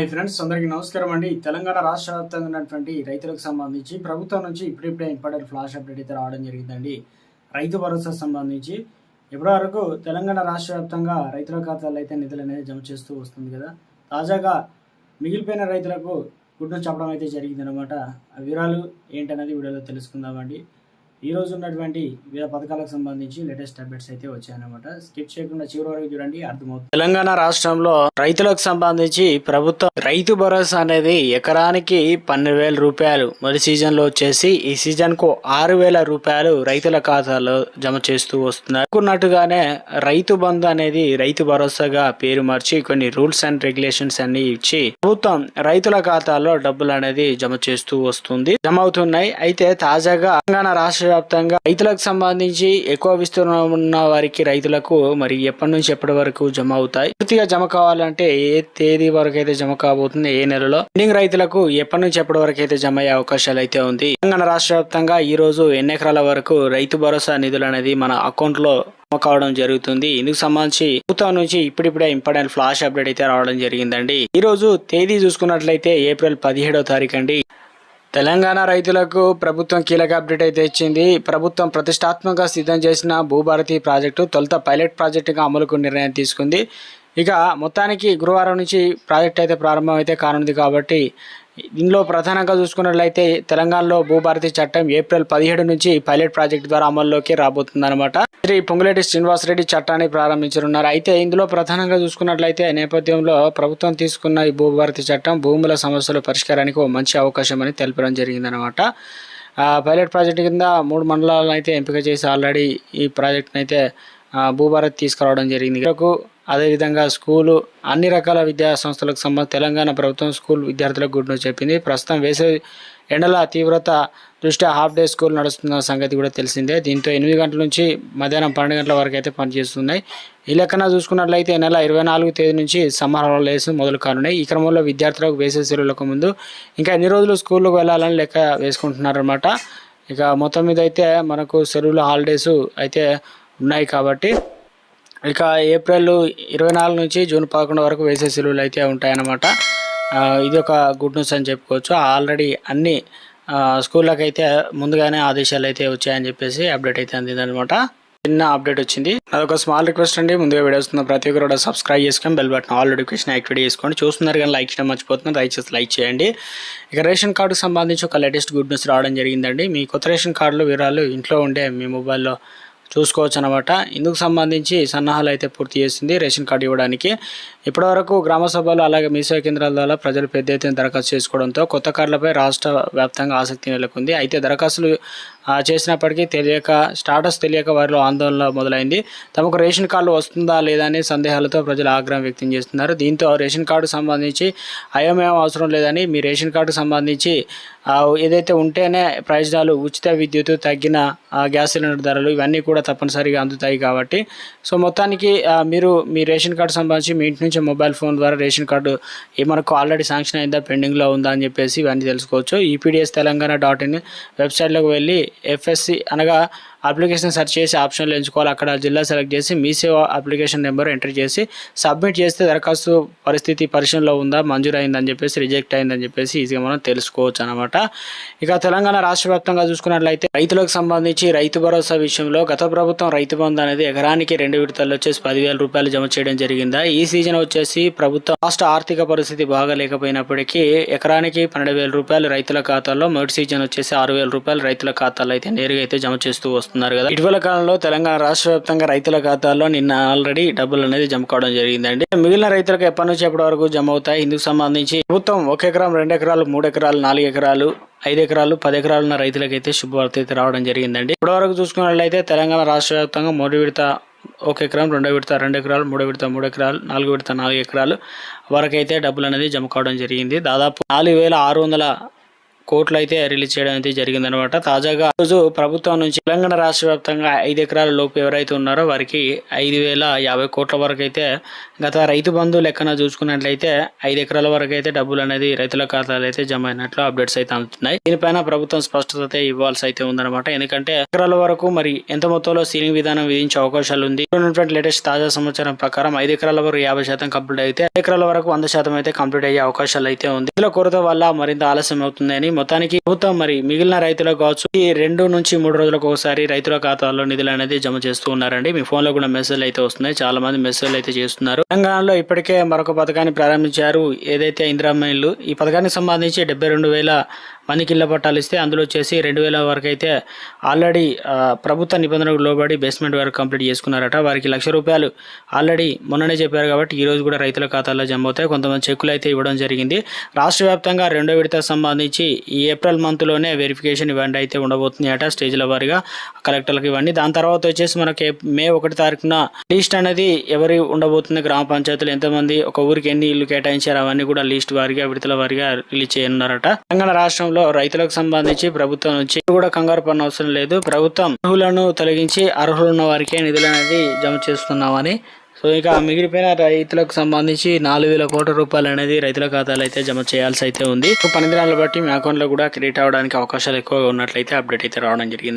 Hi friends అందరికీ నమస్కారం అండి. తెలంగాణ రాష్ట్ర వ్యాప్తంగా ఉన్నటువంటి రైతులకు సంబంధించి ప్రభుత్వం నుంచి ఇప్పుడిప్పుడే ఇంపార్టెంట్ ఫ్లాష్ అప్డేట్ అయితే రావడం జరిగిందండి. రైతు భరోసా సంబంధించి ఇప్పటివరకు తెలంగాణ రాష్ట్ర వ్యాప్తంగా రైతుల ఖాతాలో అయితే నిధులు అనేది జమ చేస్తూ వస్తుంది కదా. తాజాగా మిగిలిపోయిన రైతులకు గుడ్డు చెప్పడం అయితే జరిగింది అనమాట ఆ వివరాలు ఏంటనేది వీడియోలో తెలుసుకుందామండి. ఈ రోజు ఉన్నటువంటి వివిధ పథకాలకు సంబంధించి లేటెస్ట్ అప్డేట్స్ అయితే వచ్చాయన్నమాట. స్కిప్ చేయకుండా చివరి వరకు చూడండి అర్థమవుతుంది. తెలంగాణ రాష్ట్రంలో రైతులకు సంబంధించి ప్రభుత్వం రైతు భరోసా అనేది ఎకరానికి పన్నెండు వేల రూపాయలు. మొదటి సీజన్లో వచ్చేసి ఈ సీజన్కు ఆరు వేల రూపాయలు రైతుల ఖాతాలో జమ చేస్తూ వస్తున్నారు. అనుకున్నట్టుగానే రైతు బంధు అనేది రైతు భరోసాగా పేరు మార్చి కొన్ని రూల్స్ అండ్ రెగ్యులేషన్స్ అన్ని ఇచ్చి ప్రభుత్వం రైతుల ఖాతాలో డబ్బులు అనేది జమ చేస్తూ వస్తుంది. జమ అవుతున్నాయి. అయితే తాజాగా తెలంగాణ రాష్ట్ర వ్యాప్తంగా రైతులకు సంబంధించి ఎక్కువ విస్తీర్ణం ఉన్న వారికి రైతులకు మరి ఎప్పటి నుంచి ఎప్పటి వరకు జమ అవుతాయి? పూర్తిగా జమ కావాలంటే ఏ తేదీ వరకు అయితే జమ కాబోతుంది? ఏ నెలలో? ఎండింగ్ రైతులకు ఎప్పటి నుంచి ఎప్పటి వరకు అయితే జమ అయ్యే అవకాశాలు అయితే ఉంది? తెలంగాణ రాష్ట్ర వ్యాప్తంగా ఈ రోజు ఎన్ని ఎకరాల వరకు రైతు భరోసా నిధులు అనేది మన అకౌంట్లో జమ కావడం జరుగుతుంది? ఇందుకు సంబంధించి ప్రభుత్వం నుంచి ఇప్పుడిప్పుడే ఇంపార్టెంట్ ఫ్లాష్ అప్డేట్ అయితే రావడం జరిగిందండి. ఈ రోజు తేదీ చూసుకున్నట్లయితే ఏప్రిల్ పదిహేడవ తారీఖు అండి. తెలంగాణ రైతులకు ప్రభుత్వం కీలక అప్డేట్ అయితే ఇచ్చింది. ప్రభుత్వం ప్రతిష్టాత్మకంగా సిద్ధం చేసిన భూభారతి ప్రాజెక్టు తొలుత పైలట్ ప్రాజెక్టుగా అమలుకు నిర్ణయం తీసుకుంది. ఇక మొత్తానికి గురువారం నుంచి ప్రాజెక్ట్ అయితే ప్రారంభం అయితే కానుంది కాబట్టి ఇందులో ప్రధానంగా చూసుకున్నట్లయితే తెలంగాణలో భూభారతి చట్టం ఏప్రిల్ పదిహేడు నుంచి పైలట్ ప్రాజెక్ట్ ద్వారా అమల్లోకి రాబోతుందన్నమాట. శ్రీ పొంగులేటి శ్రీనివాసరెడ్డి చట్టాన్ని ప్రారంభించనున్నారు. అయితే ఇందులో ప్రధానంగా చూసుకున్నట్లయితే నేపథ్యంలో ప్రభుత్వం తీసుకున్న ఈ భూభారతి చట్టం భూముల సమస్యల పరిష్కారానికి ఒక మంచి అవకాశం అని తెలపడం జరిగిందనమాట పైలట్ ప్రాజెక్ట్ కింద మూడు మండలాలను అయితే ఎంపిక చేసి ఆల్రెడీ ఈ ప్రాజెక్ట్ని అయితే భూభారత్ తీసుకురావడం జరిగింది. ఇక్కడకు అదేవిధంగా స్కూలు అన్ని రకాల విద్యా సంస్థలకు సంబంధించి తెలంగాణ ప్రభుత్వం స్కూల్ విద్యార్థులకు గుడ్ న్యూస్ చెప్పింది. ప్రస్తుతం వేసవి ఎండల తీవ్రత దృష్ట్యా హాఫ్ డే స్కూల్ నడుస్తున్న సంగతి కూడా తెలిసిందే. దీంతో ఎనిమిది గంటల నుంచి మధ్యాహ్నం పన్నెండు గంటల వరకు అయితే పనిచేస్తున్నాయి ఈ లెక్కన చూసుకున్నట్లయితే నెల ఇరవై నాలుగు తేదీ నుంచి సమ్మర్ హాలిడేస్ మొదలు కానున్నాయి. ఈ క్రమంలో విద్యార్థులకు వేసే సెలవులకు ముందు ఇంకా ఎన్ని రోజులు స్కూల్కి వెళ్ళాలని లెక్క వేసుకుంటున్నారన్నమాట. ఇక మొత్తం మీద అయితే మనకు సెలవులు హాలిడేస్ అయితే ఉన్నాయి కాబట్టి ఇక ఏప్రిల్ ఇరవై నాలుగు నుంచి జూన్ పదకొండు వరకు వేసే సెలవులు అయితే ఉంటాయన్నమాట. ఇది ఒక గుడ్ న్యూస్ అని చెప్పుకోవచ్చు. ఆల్రెడీ అన్ని స్కూళ్ళకి అయితే ముందుగానే ఆదేశాలు అయితే వచ్చాయని చెప్పేసి అప్డేట్ అయితే అందిందనమాట చిన్న అప్డేట్ వచ్చింది. అదొక స్మాల్ రిక్వెస్ట్ అండి. ముందుగా వీడియోస్ ఉన్న ప్రతి ఒక్కరు కూడా సబ్స్క్రైబ్ చేసుకొని bell button all notification activate చేసుకోండి. చూస్తున్నారు కానీ లైక్ చేయడం మర్చిపోతున్నారు. దయచేసి లైక్ చేయండి. ఇక రేషన్ కార్డుకి సంబంధించి ఒక లేటెస్ట్ గుడ్ న్యూస్ రావడం జరిగిందండి. మీ కొత్త రేషన్ కార్డులో వివరాలు ఇంట్లో ఉండే మీ మొబైల్లో చూసుకోవచ్చు అనమాట ఇందుకు సంబంధించి సన్నాహాలు అయితే పూర్తి చేసింది రేషన్ కార్డు ఇవ్వడానికి. ఇప్పటివరకు గ్రామ సభలు అలాగే మీ సేవా కేంద్రాల ద్వారా ప్రజలు పెద్ద ఎత్తున దరఖాస్తు చేసుకోవడంతో కొత్త కార్లపై రాష్ట్ర వ్యాప్తంగా ఆసక్తి నెలకొంది. అయితే దరఖాస్తులు చేసినప్పటికీ తెలియక స్టాటస్ తెలియక వారిలో ఆందోళన మొదలైంది. తమకు రేషన్ కార్డు వస్తుందా లేదా అనే సందేహాలతో ప్రజలు ఆగ్రహం వ్యక్తం చేస్తున్నారు. దీంతో రేషన్ కార్డు సంబంధించి అయోమయం అవసరం లేదని మీ రేషన్ కార్డు సంబంధించి ఏదైతే ఉంటేనే ప్రయోజనాలు ఉచిత విద్యుత్ తగ్గిన గ్యాస్ సిలిండర్ ధరలు ఇవన్నీ కూడా తప్పనిసరిగా అందుతాయి కాబట్టి. సో మొత్తానికి మీరు మీ రేషన్ కార్డు సంబంధించి మీ ఇంటి నుంచి మొబైల్ ఫోన్ ద్వారా రేషన్ కార్డు ఏ మనకు ఆల్రెడీ శాంక్షన్ అయిందా పెండింగ్లో ఉందా అని చెప్పేసి ఇవన్నీ తెలుసుకోవచ్చు. ఈపీడిఎస్ తెలంగాణ డాట్ ఇన్ వెబ్సైట్లోకి వెళ్ళి ఎఫ్ఎస్సి అనగా అప్లికేషన్ సెర్చ్ చేసి ఆప్షన్లు ఎంచుకోవాలి. అక్కడ జిల్లా సెలెక్ట్ చేసి Mee Seva application number enter చేసి సబ్మిట్ చేస్తే దరఖాస్తు పరిస్థితి పరిశీలనలో ఉందా? మంజూరు అయిందని చెప్పేసి రిజెక్ట్ అయిందని చెప్పేసి ఈజీగా మనం తెలుసుకోవచ్చు అనమాట ఇక తెలంగాణ రాష్ట్ర వ్యాప్తంగా చూసుకున్నట్లయితే రైతులకు సంబంధించి రైతు భరోసా విషయంలో గత ప్రభుత్వం రైతు బంధు అనేది ఎకరానికి రెండు విడతల్లో వచ్చేసి పదివేల రూపాయలు జమ చేయడం జరిగిందా? ఈ సీజన్ వచ్చేసి ప్రభుత్వం రాష్ట్ర ఆర్థిక పరిస్థితి బాగాలేకపోయినప్పటికీ ఎకరానికి పన్నెండు వేల రూపాయలు రైతుల ఖాతాల్లో మొదటి సీజన్ వచ్చేసి ఆరు వేల రూపాయలు రైతుల ఖాతాలో అయితే నేరుగా అయితే జమ చేస్తూ వస్తుంది చేస్తున్నారు కదా. ఇటీవల కాలంలో తెలంగాణ రాష్ట్ర వ్యాప్తంగా రైతుల ఖాతాల్లో నిన్న ఆల్రెడీ డబ్బులు అనేది జమ కావడం జరిగిందండి. మిగిలిన రైతులకు ఎప్పటి నుంచి ఎప్పటి వరకు జమ అవుతాయి? ఇందుకు సంబంధించి ప్రభుత్వం ఒక ఎకరం రెండు ఎకరాలు మూడు ఎకరాలు నాలుగు ఎకరాలు ఐదు ఎకరాలు పది ఎకరాలు ఉన్న రైతులకైతే శుభవార్త అయితే రావడం జరిగిందండి. ఇప్పటి వరకు చూసుకున్నట్లయితే తెలంగాణ రాష్ట్ర వ్యాప్తంగా మొదటి విడత ఒక ఎకరం రెండో విడత రెండు ఎకరాలు మూడో విడత మూడు ఎకరాలు నాలుగు విడత నాలుగు ఎకరాలు వరకైతే డబ్బులు అనేది జమ కావడం జరిగింది. దాదాపు నాలుగు వేల ఆరు వందల కోట్లు అయితే రిలీజ్ చేయడం అయితే జరిగిందనమాట తాజాగా రోజు ప్రభుత్వం నుంచి తెలంగాణ రాష్ట్ర వ్యాప్తంగా ఐదు ఎకరాల లోపు ఎవరైతే ఉన్నారో వారికి ఐదు వేల యాభై కోట్ల వరకు అయితే గత రైతు బంధు లెక్కన చూసుకున్నట్లయితే ఐదు ఎకరాల వరకు అయితే డబ్బులు అనేది రైతుల ఖాతాలు అయితే జమ అయినట్లు అప్డేట్స్ అయితే అందుతున్నాయి. దీనిపైన ప్రభుత్వం స్పష్టత అయితే ఇవ్వాల్సి అయితే ఉందన్నమాట. ఎందుకంటే ఎకరాల వరకు మరి ఎంత మొత్తంలో సీలింగ్ విధానం విధించే అవకాశాలు ఉంది. ఉన్నటువంటి లేటెస్ట్ తాజా సమాచారం ప్రకారం ఐదు ఎకరాల వరకు యాభై శాతం కంప్లీట్ అయితే ఎకరాల వరకు వంద శాతం అయితే కంప్లీట్ అయ్యే అవకాశాలు అయితే ఉంది. ఇందులో కొరత వల్ల మరింత ఆలస్యం అవుతుందని మొత్తానికి ప్రభుత్వం మరి మిగిలిన రైతులకు కావచ్చు ఈ రెండు నుంచి మూడు రోజులకు ఒకసారి రైతుల ఖాతాల్లో నిధులు అనేది జమ చేస్తూ ఉన్నారండి. మీ ఫోన్లో కూడా మెసేజ్ అయితే వస్తున్నాయి. చాలా మంది మెసేజ్ అయితే చేస్తున్నారు. తెలంగాణలో ఇప్పటికే మరొక పథకాన్ని ప్రారంభించారు. ఏదైతే ఇందిరామ్మ ఈ పథకానికి సంబంధించి డెబ్బై రెండు వేల మందికి ఇళ్ళ పట్టాలు ఇస్తే అందులో వచ్చేసి రెండు వేల వరకు అయితే ఆల్రెడీ ప్రభుత్వ నిబంధనలకు లోబడి బేస్మెంట్ వరకు కంప్లీట్ చేసుకున్నారట. వారికి లక్ష రూపాయలు ఆల్రెడీ మొన్ననే చెప్పారు కాబట్టి ఈ రోజు కూడా రైతుల ఖాతాల్లో జమ అవుతాయి. కొంతమంది చెక్కులు అయితే ఇవ్వడం జరిగింది. రాష్ట్ర వ్యాప్తంగా రెండో విడత సంబంధించి ఈ ఏప్రిల్ మంత్లోనే వెరిఫికేషన్ ఇవన్నీ అయితే ఉండబోతుంది అట స్టేజ్ల వారిగా కలెక్టర్లకు ఇవ్వండి. దాని తర్వాత వచ్చేసి మనకి మే ఒకటి తారీఖున లిస్ట్ అనేది ఎవరి ఉండబోతుంది? గ్రామ పంచాయతీలు ఎంతమంది? ఒక ఊరికి ఎన్ని ఇల్లు కేటాయించారు? అవన్నీ కూడా లిస్ట్ వారిగా విడతల వారిగా రిలీజ్ చేయనున్నారట. తెలంగాణ రాష్ట్రంలో రైతులకు సంబంధించి ప్రభుత్వం నుంచి కూడా కంగారు పడిన అవసరం లేదు. ప్రభుత్వం అర్హులను తొలగించి అర్హులున్న వారికే నిధులు అనేది జమ చేస్తున్నామని సో ఇక మిగిలిపోయిన రైతులకు సంబంధించి నాలుగు వేల కోట్ల రూపాయలు అనేది రైతుల ఖాతాలు అయితే జమ చేయాల్సి అయితే ఉంది. సో పని దినాలను బట్టి మీ అకౌంట్లో కూడా క్రెడిట్ అవడానికి అవకాశాలు ఎక్కువగా ఉన్నట్లయితే అప్డేట్ అయితే రావడం జరిగింది.